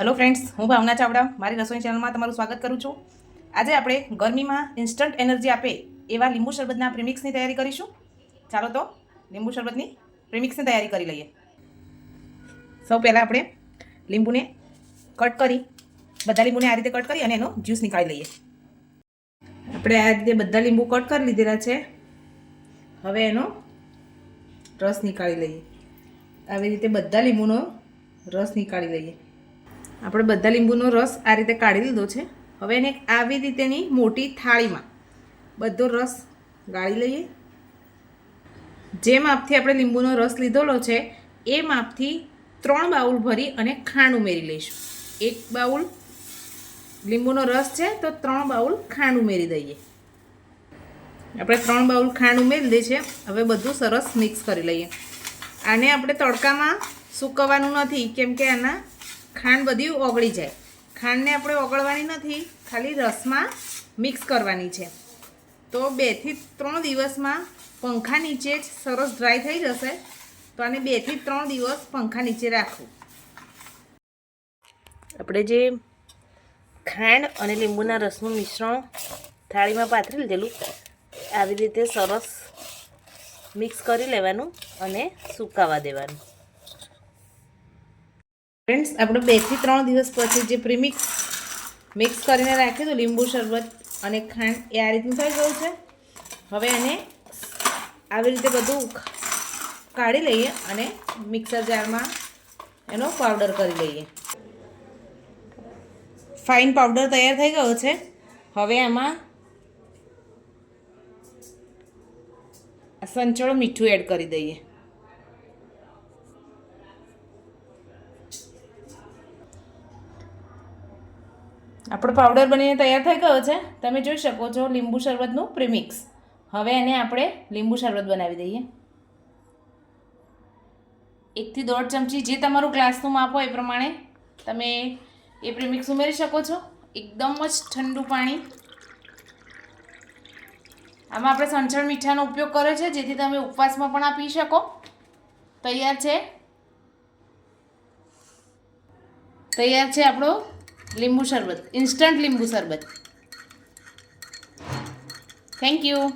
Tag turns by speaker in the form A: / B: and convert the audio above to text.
A: Hello friends હું ભાવના ચાવડા, મારી રસોઈ ચેનલમાં તમારું સ્વાગત કરું છું. આજે આપણે ગરમીમાં ઇન્સ્ટન્ટ એનર્જી આપે એવા લીંબુ શરબતના પ્રીમિક્સની તૈયારી કરીશું. ચાલો તો, લીંબુ શરબતની પ્રીમિક્સની તૈયારી કરી લઈએ. સૌ પહેલાં આપણે લીંબુને કટ કરી, બધા લીંબુને આ રીતે કટ કરી અને એનો જ્યુસ નીકાળી લઈએ. આપણે આ રીતે બધા લીંબુ કટ કરી લીધેલા છે. હવે એનો રસ નીકાળી લઈએ. આવી રીતે બધા લીંબુનો રસ નીકાળી લઈએ. આપણે બધા લીંબુનો રસ આ રીતે કાઢી લીધો છે. હવે એને આવી રીતેની મોટી થાળીમાં બધો રસ ગાળી લઈએ. જે માપથી આપણે લીંબુનો રસ લીધેલો છે, એ માપથી ત્રણ બાઉલ ભરી અને ખાંડ ઉમેરી લઈશું. એક બાઉલ લીંબુનો રસ છે, તો ત્રણ બાઉલ ખાંડ ઉમેરી દઈએ. આપણે ત્રણ બાઉલ ખાંડ ઉમેરી દઈએ છે, હવે બધું સરસ મિક્સ કરી લઈએ. આને આપણે તડકામાં સૂકવવાનું નથી, કેમ કે આના ખાંડ બધી ઓગળી જાય. ખાંડને આપણે ઓગળવાની નથી, ખાલી રસમાં મિક્સ કરવાની છે. તો બેથી ત્રણ દિવસમાં પંખા નીચે જ સરસ ડ્રાય થઈ જશે. તો આને બેથી ત્રણ દિવસ પંખા નીચે રાખવું. આપણે જે ખાંડ અને લીંબુના રસનું મિશ્રણ થાળીમાં પાથરી લીધેલું, આવી રીતે સરસ મિક્સ કરી લેવાનું અને સુકાવા દેવાનું. ફ્રેન્ડ્સ આપણે બેથી ત્રણ દિવસ પછી જે પ્રીમિક્સ મિક્સ કરીને રાખ્યું હતું, લીંબુ શરબત અને ખાંડ, એ આ રીતનું થઈ ગયું છે. હવે એને આવી રીતે બધું કાઢી લઈએ અને મિક્સર જારમાં એનો પાવડર કરી લઈએ. ફાઇન પાવડર તૈયાર થઈ ગયો છે. હવે એમાં સંચળો મીઠું એડ કરી દઈએ. આપણો પાવડર બનીને તૈયાર થઈ ગયો છે. તમે જોઈ શકો છો લીંબુ શરબતનું પ્રીમિક્સ હવે એને આપણે લીંબુ શરબત બનાવી દઈએ. એકથી દોઢ ચમચી જે તમારું ગ્લાસનું માપ હોય એ પ્રમાણે તમે એ પ્રીમિક્સ ઉમેરી શકો છો. એકદમ જ ઠંડુ પાણી. આમાં આપણે સંચળ મીઠાનો ઉપયોગ કર્યો છે, જેથી તમે ઉપવાસમાં પણ આ પી શકો. તૈયાર છે. તૈયાર છે આપણો લીંબુ શરબત. ઇન્સ્ટન્ટ લીંબુ શરબત. Thank you